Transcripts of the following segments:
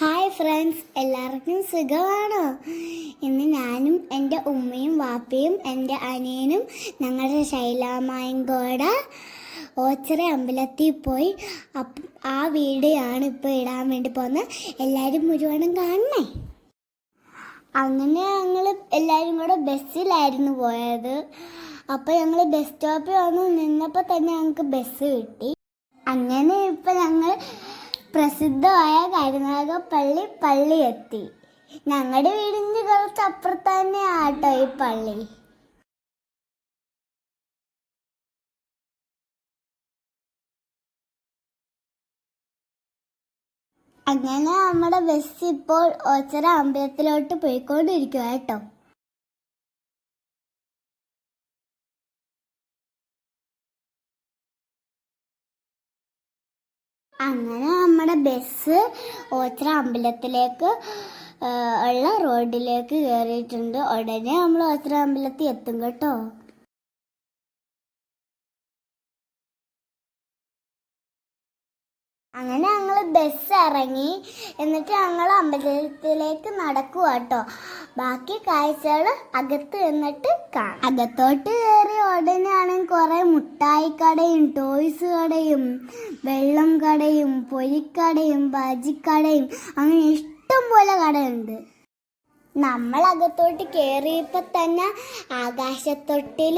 Hi friends എല്ലാവർക്കും സുഖമാണോ? ഇന്ന് ഞാനും എന്റെ ഉമ്മയും വാപ്പയും എന്റെ അനിയനും ഞങ്ങളുടെ ശൈലാമായങ്കോട ഓച്ചറ അമ്പലത്തിൽ പോയി അപ്പ് ആ ആണ് ഇപ്പോൾ ഇടാൻ വേണ്ടി പോകുന്നത്. എല്ലാവരും മുഴുവനും കാണണേ? അങ്ങനെ ഞങ്ങൾ എല്ലാവരും കൂടെ ബസ്സിലായിരുന്നു പോയത്. അപ്പോൾ ഞങ്ങൾ ബസ് സ്റ്റോപ്പിൽ വന്ന് നിന്നപ്പോൾ തന്നെ ഞങ്ങൾക്ക് ബസ് കിട്ടി. അങ്ങനെ പ്രസിദ്ധമായ കരുനാഗപ്പള്ളി പള്ളി പള്ളി എത്തി ഞങ്ങളുടെ വീടിന്റെ കുറച്ച് അപ്പുറത്ത് തന്നെ ആട്ടോ ഈ പള്ളി. അങ്ങനെ നമ്മുടെ ബസ് ഇപ്പോൾ ഓച്ചറ അമ്പലത്തിലോട്ട് പോയിക്കൊണ്ടിരിക്കുക കേട്ടോ. അങ്ങനെ നമ്മുടെ ബസ് ഓച്ചറ അമ്പലത്തിലേക്ക് ഉള്ള റോഡിലേക്ക് കയറിയിട്ടുണ്ട് ഉടനെ നമ്മൾ ഓച്ചറ അമ്പലത്തിൽ എത്തും കേട്ടോ. അങ്ങനെ ഞങ്ങൾ ബസ് ഇറങ്ങി. എന്നിട്ട് ഞങ്ങൾ അമ്പലത്തിലേക്ക് നടക്കുക കേട്ടോ ബാക്കി കാഴ്ചകൾ അകത്ത് നിന്നിട്ട് കാണാം. അകത്തോട്ട് കയറി ഉടനെ കുറേ മുട്ടായി കടയും ടോയ്സ് കടയും വെള്ളം കടയും പൊരിക്കടയും ബജിക്കടയും അങ്ങനെ ഇഷ്ടം പോലെ കടയുണ്ട്. നമ്മൾ അകത്തോട്ട് കയറിയപ്പോൾ തന്നെ ആകാശത്തൊട്ടിൽ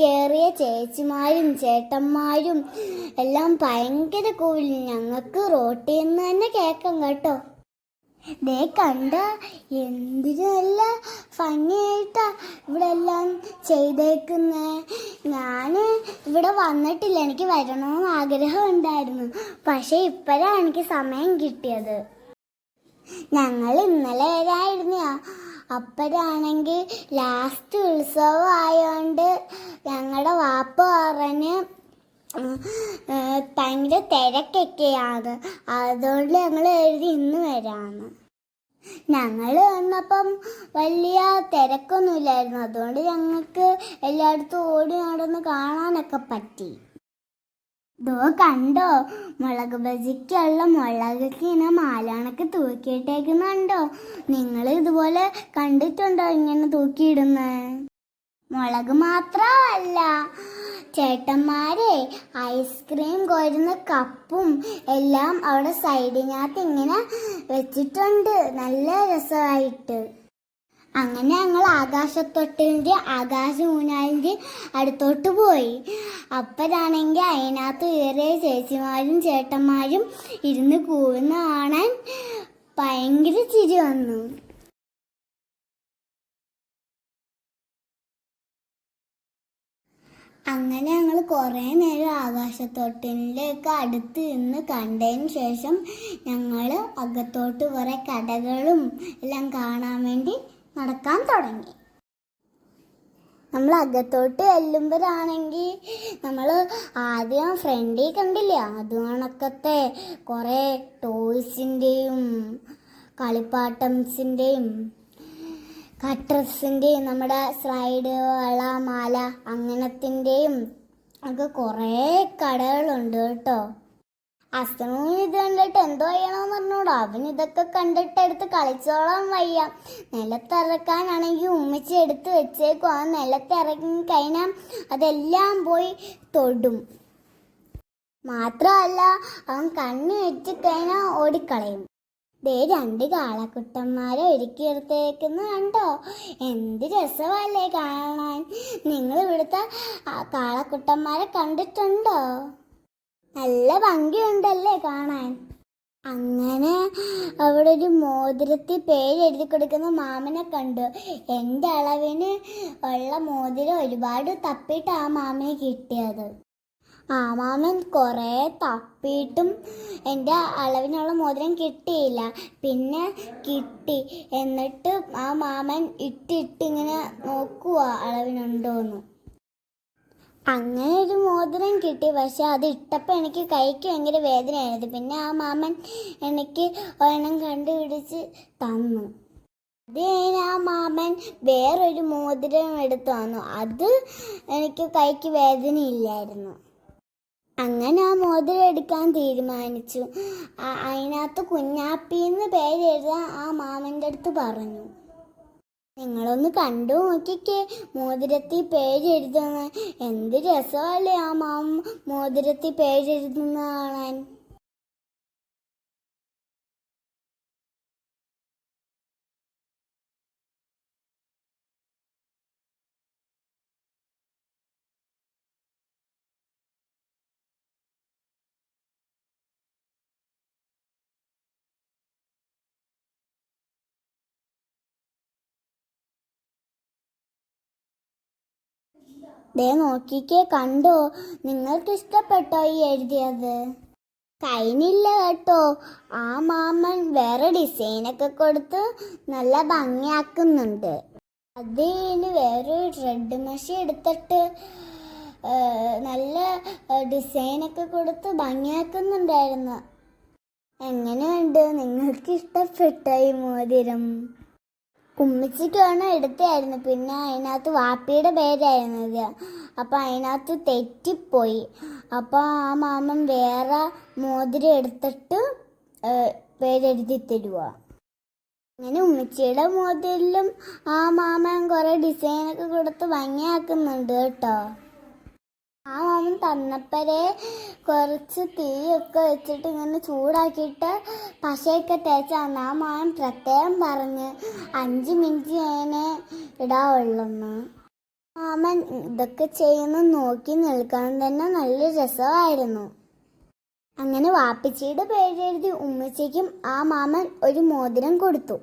കയറിയ ചേച്ചിമാരും ചേട്ടന്മാരും എല്ലാം ഭയങ്കര കൂലി ഞങ്ങൾക്ക് റോട്ടിൽ നിന്ന് തന്നെ കേൾക്കാം കേട്ടോ. ദേ കണ്ട എന്തിനല്ല ഭംഗിയായിട്ടാ ഇവിടെ എല്ലാം ചെയ്തേക്കുന്നേ. ഞാൻ ഇവിടെ വന്നിട്ടില്ല. എനിക്ക് വരണമെന്ന് ആഗ്രഹം ഉണ്ടായിരുന്നു പക്ഷെ ഇപ്പോഴാണ് എനിക്ക് സമയം കിട്ടിയത്. ഞങ്ങൾ ഇന്നലെ വരായിരുന്നു അപ്പോഴാണെങ്കിൽ ലാസ്റ്റ് ഉത്സവം ആയതുകൊണ്ട് ഞങ്ങളുടെ വാപ്പ പറഞ്ഞ് ഭയങ്കര തിരക്കൊക്കെയാണ്. അതുകൊണ്ട് ഞങ്ങൾ എഴുതി ഇന്ന് വരാമെന്ന് ഞങ്ങൾ വന്നപ്പം വലിയ തിരക്കൊന്നുമില്ലായിരുന്നു. അതുകൊണ്ട് ഞങ്ങൾക്ക് എല്ലായിടത്തും ഓടി നടന്ന് കാണാനൊക്കെ പറ്റി. ദോ കണ്ടോ? മുളക് ബജിക്കുള്ള മുളകൊക്കെ ഇങ്ങനെ മാലാണൊക്കെ തൂക്കിയിട്ടേക്കുന്നുണ്ടോ? നിങ്ങൾ ഇതുപോലെ കണ്ടിട്ടുണ്ടോ ഇങ്ങനെ തൂക്കിയിടുന്നത് മുളക് മാത്രമല്ല. ചേട്ടന്മാരെ ഐസ്ക്രീം കോരുന്ന കപ്പും എല്ലാം അവിടെ സൈഡിനകത്ത് ഇങ്ങനെ വെച്ചിട്ടുണ്ട്. നല്ല രസമായിട്ട്. അങ്ങനെ ഞങ്ങൾ ആകാശത്തൊട്ടിന്റെ ആകാശ മൂന്നാലിന്റെ അടുത്തോട്ട് പോയി. അപ്പോഴാണെങ്കിൽ അതിനകത്ത് വേറെ ചേച്ചിമാരും ചേട്ടന്മാരും ഇരുന്ന് കൂവുന്ന കാണാൻ ഭയങ്കര ചിരി വന്നു. അങ്ങനെ ഞങ്ങൾ കുറേ നേരം ആകാശത്തോട്ടിലേക്ക് അടുത്ത് നിന്ന് കണ്ടതിന് ശേഷം ഞങ്ങൾ അകത്തോട്ട് കുറേ കടകളും എല്ലാം കാണാൻ വേണ്ടി നടക്കാൻ തുടങ്ങി. നമ്മൾ അകത്തോട്ട് ചെല്ലുമ്പോഴാണെങ്കിൽ നമ്മൾ ആദ്യം ഫ്രണ്ടിൽ കണ്ടില്ല? അത് കണക്കത്തെ കുറേ ടോയ്സിന്റെയും കളിപ്പാട്ടംസിന്റെയും കട്ടർസിന്റെയും നമ്മുടെ സ്ലൈഡ് വള മാല അങ്ങനത്തിന്റെയും ഒക്കെ കുറേ കടകളുണ്ട് കേട്ടോ. അസ്തമൂന് ഇത് കണ്ടിട്ട് എന്തോ ചെയ്യണമെന്ന് പറഞ്ഞോടോ അവൻ ഇതൊക്കെ കണ്ടിട്ട് എടുത്ത് കളിച്ചോളാൻ വയ്യ. നിലത്തിറക്കാനാണെങ്കിൽ ഉമ്മിച്ച് എടുത്ത് വെച്ചേക്കും ആ നിലത്തിറങ്ങി കഴിഞ്ഞാൽ അതെല്ലാം പോയി തൊടും. മാത്രമല്ല അവൻ കണ്ണു വെച്ച് കഴിഞ്ഞാൽ ഓടിക്കളയും. ദേ രണ്ട് കാളക്കുട്ടന്മാരെ ഒരുക്കിയെടുത്തേക്കുന്ന കണ്ടോ? എന്ത് രസമല്ലേ കാണാൻ. നിങ്ങൾ ഇവിടുത്തെ കാളക്കുട്ടന്മാരെ കണ്ടിട്ടുണ്ടോ? നല്ല ഭംഗിയുണ്ടല്ലേ കാണാൻ. അങ്ങനെ അവിടെ ഒരു മോതിരത്തിൽ പേരെഴുതി കൊടുക്കുന്ന മാമനെ കണ്ടു. എന്റെ അളവിന് ഉള്ള മോതിരം ഒരുപാട് തപ്പിയിട്ട് ആ മാമനെ കിട്ടിയത്. മാമൻ കുറേ തപ്പിയിട്ടും എന്റെ അളവിനുള്ള മോതിരം കിട്ടിയില്ല. പിന്നെ കിട്ടി. എന്നിട്ട് ആ മാമൻ ഇട്ടിട്ട് ഇങ്ങനെ നോക്കുക അളവിനുണ്ടോന്ന്. അങ്ങനെ ഒരു മോതിരം കിട്ടി. പക്ഷെ അത് ഇട്ടപ്പോൾ എനിക്ക് കൈക്ക് ഭയങ്കര വേദനയായിരുന്നു. പിന്നെ ആ മാമൻ എനിക്ക് ഒരെണ്ണം കണ്ടുപിടിച്ച് തന്നു. അത് കഴിഞ്ഞ് ആ മാമൻ വേറൊരു മോതിരം എടുത്തു തന്നു. അത് എനിക്ക് കൈക്ക് വേദനയില്ലായിരുന്നു. അങ്ങനെ ആ മോതിരം എടുക്കാൻ തീരുമാനിച്ചു. അതിനകത്ത് കുഞ്ഞാപ്പി എന്ന് പേരെഴുതാൻ ആ മാമന്റെ അടുത്ത് പറഞ്ഞു. നിങ്ങളൊന്ന് കണ്ടു നോക്കിക്കേ മോതിരത്തിൽ പേരെഴുതുന്ന എന്ത് രസമല്ലേ ആ മാമ മോതിരത്തിൽ പേരെഴുതുന്ന കാണാൻ. ദേ നോക്കിക്കേ കണ്ടോ? നിങ്ങൾക്ക് ഇഷ്ടപ്പെട്ടോ ഈ എഴുതിയത്? കഴിഞ്ഞില്ല കേട്ടോ. ആ മാമൻ വേറെ ഡിസൈനൊക്കെ കൊടുത്ത് നല്ല ഭംഗിയാക്കുന്നുണ്ട്. അതിന് വേറെ റെഡ് മഷി എടുത്തിട്ട് നല്ല ഡിസൈനൊക്കെ കൊടുത്ത് ഭംഗിയാക്കുന്നുണ്ടായിരുന്നു. എങ്ങനെയുണ്ട്? നിങ്ങൾക്ക് ഇഷ്ടപ്പെട്ട ഈ മോതിരം? ഉമ്മച്ചിക്കാണ് എടുത്തായിരുന്നു പിന്നെ അതിനകത്ത് വാപ്പിയുടെ പേരായിരുന്നു ഇത്. അപ്പം അതിനകത്ത് തെറ്റിപ്പോയി. അപ്പം ആ മാമൻ വേറെ മോതിരം എടുത്തിട്ട് പേരെഴുതി തരുവാ. അങ്ങനെ ഉമ്മച്ചിയുടെ മോതിരിലും ആ മാമൻ കുറേ ഡിസൈനൊക്കെ കൊടുത്ത് ഭംഗിയാക്കുന്നുണ്ട് കേട്ടോ. ആ മാമൻ തന്നപ്പരെ കുറച്ച് തീയൊക്കെ വെച്ചിട്ട് ഇങ്ങനെ ചൂടാക്കിയിട്ട് പശയൊക്കെ തേച്ച് തന്നു. ആ മാമൻ പ്രത്യേകം പറഞ്ഞ് അഞ്ച് മിനിറ്റ് ഞാനെ ഇടാവുള്ളെന്ന് മാമൻ ഇതൊക്കെ ചെയ്യുന്ന നോക്കി നിൽക്കാൻ തന്നെ നല്ല രസമായിരുന്നു. അങ്ങനെ വാപ്പിച്ചിയുടെ പേരെഴുതി ഉമ്മച്ചയ്ക്കും ആ മാമൻ ഒരു മോതിരം കൊടുത്തു.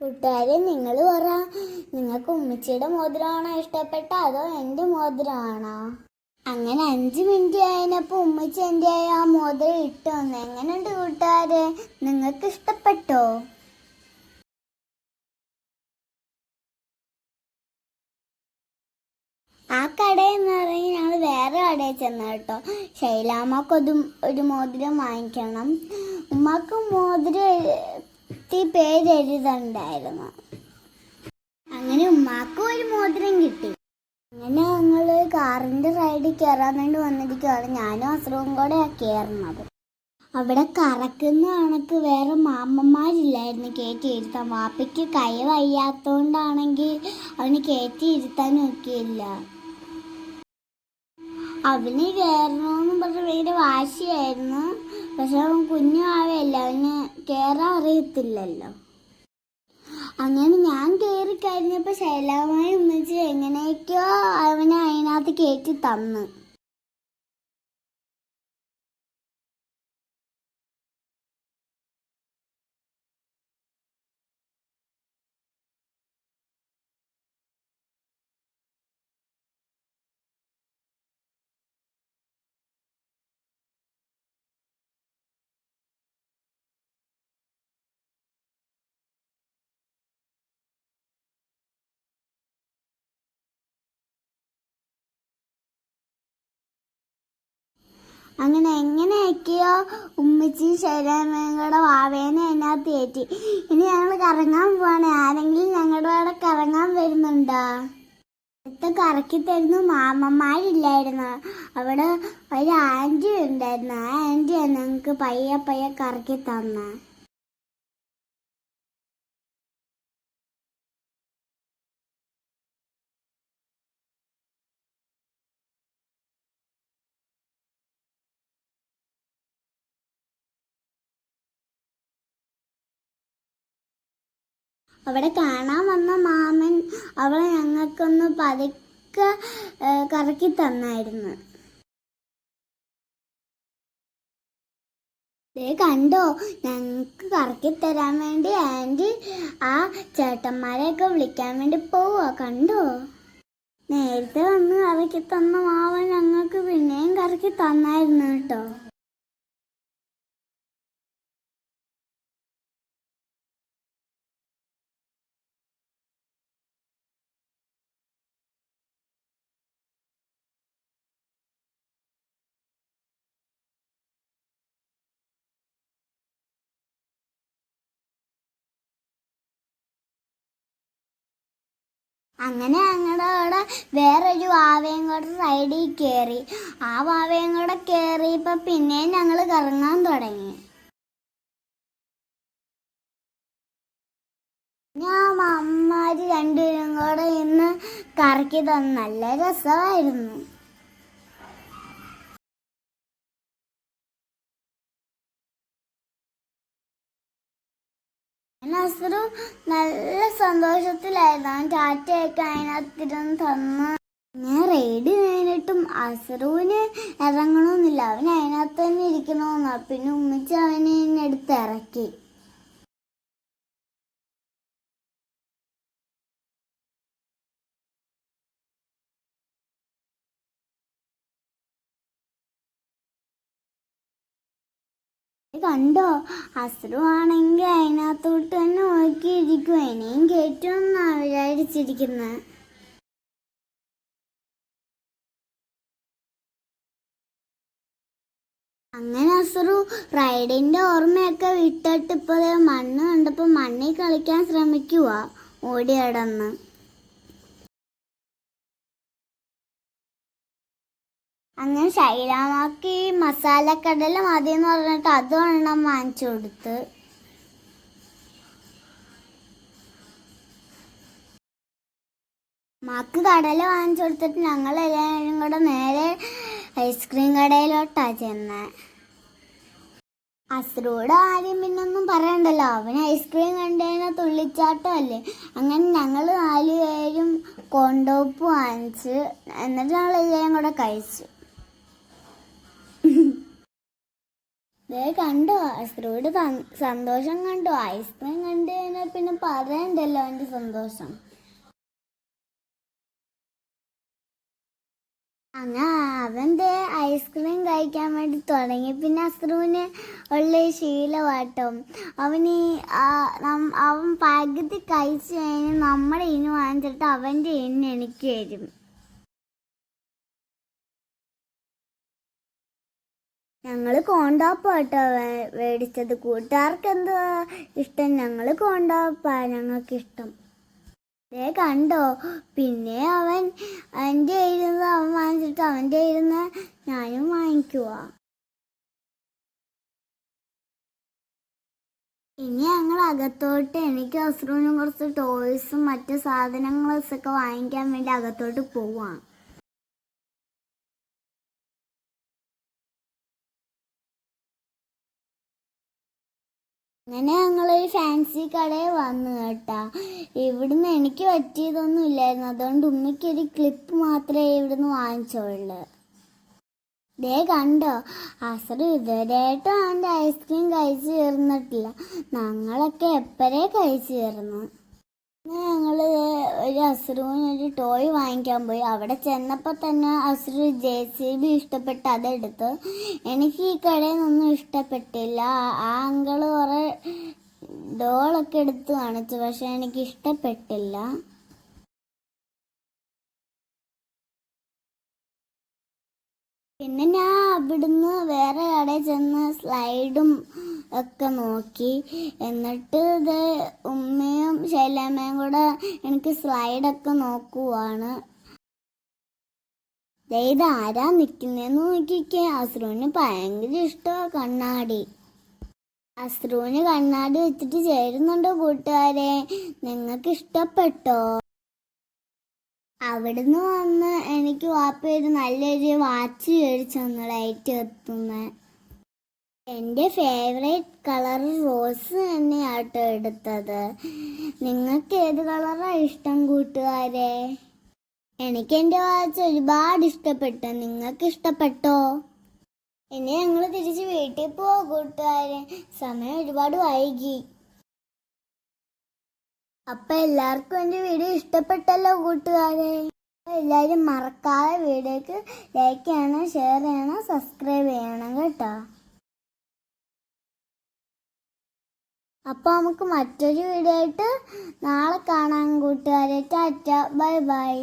കൂട്ടുകാരെ നിങ്ങൾ പറ. നിങ്ങൾക്ക് ഉമ്മച്ചിയുടെ മോതിരമാണോ ഇഷ്ടപ്പെട്ട? അതോ എന്റെ മോതിരമാണോ? അങ്ങനെ അഞ്ച് മിനിറ്റ് ആയതിനപ്പോൾ ഉമ്മച്ചി എന്റെ ആ മോതിരം ഇട്ടു? വന്നു എങ്ങനെയുണ്ട് കൂട്ടുകാരെ? നിങ്ങൾക്ക് ഇഷ്ടപ്പെട്ടോ? ആ കടയിൽ എന്ന് ഇറങ്ങി ഞങ്ങൾ വേറെ കടയിൽ ചെന്ന കേട്ടോ. ശൈലാമ്മക്ക് ഒരു ഒരു മോതിരം വാങ്ങിക്കണം. ഉമ്മക്ക് മോതിരത്തിൽ പേര് എഴുതണ്ടായിരുന്നു. അങ്ങനെ ഉമ്മാക്കും ഒരു മോതിരം കിട്ടി. അങ്ങനെ ഞങ്ങൾ കാറിന്റെ റൈഡിൽ കയറാൻ വേണ്ടി വന്നിരിക്കുകയാണ് ഞാനും അസുഖവും കൂടെ കയറുന്നത് അവിടെ കറക്കുന്ന കണക്ക് വേറെ മാമ്മമാരില്ലായിരുന്നു കയറ്റി ഇരുത്താൻ. വാപ്പയ്ക്ക് കൈ വയ്യാത്തോണ്ടാണെങ്കിൽ അവന് കയറ്റി ഇരുത്താൻ നോക്കിയില്ല അവന് കയറണമെന്ന് പറഞ്ഞ ഭയങ്കര വാശിയായിരുന്നു. പക്ഷെ അവൻ കുഞ്ഞു ആവയല്ല അവന് കയറാൻ അറിയത്തില്ലല്ലോ. അങ്ങനെ ഞാൻ കയറി കഴിഞ്ഞപ്പോൾ ശൈലമായി ഉമ്മച്ചി എങ്ങനെയൊക്കെയോ അവനെ അതിനകത്ത് കയറ്റി തന്നു. അങ്ങനെ എങ്ങനെ ആക്കിയോ ഉമ്മച്ചി ശൈലമ്മയുടെ വാവേനെ അതിനകത്ത് കയറ്റി. ഇനി ഞങ്ങൾ കറങ്ങാൻ പോവാണ്. ആരെങ്കിലും ഞങ്ങളുടെ കൂടെ കറങ്ങാൻ വരുന്നുണ്ടോ? അടുത്ത കറക്കി തരുന്ന മാമന്മാരില്ലായിരുന്നു? അവിടെ ഒരു ആന്റി ഉണ്ടായിരുന്നു. ആ ആന്റിയാണ് ഞങ്ങൾക്ക് പയ്യെ പയ്യെ കറക്കി തന്ന. അവിടെ കാണാൻ വന്ന മാമൻ അവളെ ഞങ്ങൾക്കൊന്ന് പതുക്കെ കറക്കി തന്നായിരുന്നു. ദേ കണ്ടോ ഞങ്ങൾക്ക് കറക്കി തരാൻ വേണ്ടി ആന്റി ആ ചേട്ടന്മാരെയൊക്കെ വിളിക്കാൻ വേണ്ടി പോവാ കണ്ടോ? നേരത്തെ വന്ന് കറക്കി തന്ന മാവൻ ഞങ്ങൾക്ക് പിന്നെയും കറക്കി തന്നായിരുന്നു കേട്ടോ. അങ്ങനെ ഞങ്ങളുടെ അവിടെ വേറൊരു വാവയും കൂടെ സൈഡിൽ കയറി ആ വാവയും കൂടെ കയറിയപ്പോൾ പിന്നെയും ഞങ്ങൾ കറങ്ങാൻ തുടങ്ങി. ഞാൻ അമ്മമാര് രണ്ടുപേരും കൂടെ ഇന്ന് കറക്കി തന്നു. നല്ല രസമായിരുന്നു. നസറു നല്ല സന്തോഷത്തിലായിരുന്നു. ടാറ്റയൊക്കെ അതിനകത്തിരുന്ന് തന്ന്. ഞാൻ റെയ്ഡ് കഴിഞ്ഞിട്ടും അസറുവിന് ഇറങ്ങണമെന്നില്ല അവൻ അതിനകത്ത് തന്നെ ഇരിക്കണമെന്നാ പിന്നെ ഉമ്മിച്ച് അവനെ എടുത്ത് ഇറക്കി. കണ്ടോ? അസുറു അതിനകത്തോട്ട് തന്നെ നോക്കിയിരിക്കും. ഇനിയും കയറ്റുമെന്നാ വിചാരിച്ചിരിക്കുന്നത് അങ്ങനെ അസുറു റൈഡിന്റെ ഓർമ്മയൊക്കെ വിട്ടിട്ട് ഇപ്പോൾ മണ്ണ് കണ്ടപ്പോ മണ്ണിൽ കളിക്കാൻ ശ്രമിക്കുവാ. ഓടി അടന്ന് അങ്ങനെ ശൈലാമാക്ക് ഈ മസാലക്കടല മതി എന്ന് പറഞ്ഞിട്ട് അത് ഒരെണ്ണം വാങ്ങിച്ചു കൊടുത്ത്. മാക്ക് കടല വാങ്ങിച്ചു കൊടുത്തിട്ട് ഞങ്ങൾ എല്ലാവരും കൂടെ നേരെ ഐസ്ക്രീം കടയിലോട്ടാ ചെന്നേ. അസ്രൂടെ ആദ്യം പിന്നൊന്നും പറയണ്ടല്ലോ. അവന് ഐസ്ക്രീം കണ്ടതിന് തുള്ളിച്ചാട്ടം അല്ലേ അങ്ങനെ ഞങ്ങൾ നാലുപേരും കൊണ്ടോപ്പ് വാങ്ങിച്ച് എന്നിട്ട് ഞങ്ങൾ എല്ലാവരും കൂടെ കഴിച്ചു. ദേ കണ്ടോ അസ്രോട് സന്തോഷം കണ്ടോ? ഐസ്ക്രീം കണ്ടു കഴിഞ്ഞാൽ പിന്നെ പറയണ്ടല്ലോ എന്റെ സന്തോഷം. അങ്ങനെ അവന്റെ ഐസ്ക്രീം കഴിക്കാൻ വേണ്ടി തുടങ്ങി. പിന്നെ അസ്രുവിന് ഉള്ള ശീലമാട്ടം അവന് അവൻ പകുതി കഴിച്ചു കഴിഞ്ഞ് നമ്മുടെ ഇനി വാങ്ങിച്ചിട്ട് അവന്റെ ഇന്ന് എനിക്ക് വരും ഞങ്ങൾ കോണ്ടാപ്പാട്ടോ മേടിച്ചത് കൂട്ടുകാർക്ക് എന്തുവാ ഇഷ്ടം? ഞങ്ങൾ കോണ്ടാപ്പാ ഞങ്ങൾക്ക് ഇഷ്ടം ദേ കണ്ടോ? പിന്നെ അവൻ അവന്റെ ഇരുന്ന് അവൻ വാങ്ങിച്ചിട്ട് അവന്റെ ഇരുന്ന് ഞാനും വാങ്ങിക്കുക ഇനി ഞങ്ങൾ അകത്തോട്ട് എനിക്ക് അസ്രൂനും കുറച്ച് ടോയ്സും മറ്റു സാധനങ്ങളൊക്കെ വാങ്ങിക്കാൻ വേണ്ടി അകത്തോട്ട് പോവാം. അങ്ങനെ ഞങ്ങളൊരു ഫാൻസി കടയിൽ വന്നു കേട്ടാ. ഇവിടുന്ന് എനിക്ക് പറ്റിയതൊന്നും ഇല്ലായിരുന്നു. അതുകൊണ്ട് ഉമ്മയ്ക്കൊരു ക്ലിപ്പ് മാത്രമേ ഇവിടുന്ന് വാങ്ങിച്ചോളൂ ദേ കണ്ടോ? അസറ് ഇതുവരെയായിട്ടും അവന്റെ ഐസ്ക്രീം കഴിച്ചു തീർന്നിട്ടില്ല. ഞങ്ങളൊക്കെ എപ്പോഴേ കഴിച്ചു തീർന്നു? ഞങ്ങൾ ഒരു അസുറുവിന് ഒരു ടോയ് വാങ്ങിക്കാൻ പോയി. അവിടെ ചെന്നപ്പോൾ തന്നെ അസുറ് ജെ സി ബി ഇഷ്ടപ്പെട്ട് അതെടുത്ത്. എനിക്ക് ഈ കടയിൽ നിന്നും ഇഷ്ടപ്പെട്ടില്ല. ആ അങ്കിൾ കുറേ ഡോളൊക്കെ എടുത്ത് കാണിച്ചു. പക്ഷെ എനിക്ക് ഇഷ്ടപ്പെട്ടില്ല പിന്നെ ഞാൻ അവിടുന്ന് വേറെ കടയിൽ ചെന്ന് സ്ലൈഡും ഒക്കെ നോക്കി. എന്നിട്ട് ഇത് ഉമ്മയും ശൈലാമ്മയും കൂടെ എനിക്ക് സ്ലൈഡൊക്കെ നോക്കുവാണ്. ഇത് ആരാ നിൽക്കുന്നതെന്ന് നോക്കിക്കേ. അസ്രുവിന് ഭയങ്കര ഇഷ്ടമാണ് കണ്ണാടി. അസ്രുവിന് കണ്ണാടി വെച്ചിട്ട് ചേരുന്നുണ്ടോ കൂട്ടുകാരെ? നിങ്ങൾക്ക് ഇഷ്ടപ്പെട്ടോ? അവിടുന്ന് വന്ന് എനിക്ക് വാപ്പ ഒരു നല്ലൊരു വാച്ച് മേടിച്ചു തന്നു ലൈറ്റ് എത്തുന്ന. എന്റെ ഫേവറേറ്റ് കളർ റോസ് തന്നെയാട്ടോ എടുത്തത്. നിങ്ങൾക്ക് ഏത് കളറാണ് ഇഷ്ടം കൂട്ടുകാരെ? എനിക്ക് എന്റെ വാച്ച് ഒരുപാട് ഇഷ്ടപ്പെട്ടു. നിങ്ങൾക്ക് ഇഷ്ടപ്പെട്ടോ? ഇനി ഞങ്ങൾ തിരിച്ച് വീട്ടിൽ പോവാ കൂട്ടുകാരെ. സമയം ഒരുപാട് വൈകി. അപ്പൊ എല്ലാവർക്കും എന്റെ വീഡിയോ ഇഷ്ടപ്പെട്ടല്ലോ കൂട്ടുകാരെ. എല്ലാവരും മറക്കാതെ വീഡിയോക്ക് ലൈക്ക് ചെയ്യണം ഷെയർ ചെയ്യണം സബ്സ്ക്രൈബ് ചെയ്യണം കേട്ടോ. അപ്പോൾ നമുക്ക് മറ്റൊരു വീഡിയോ ആയിട്ട് നാളെ കാണാം കൂട്ടുകാരെ. Tata bye bye.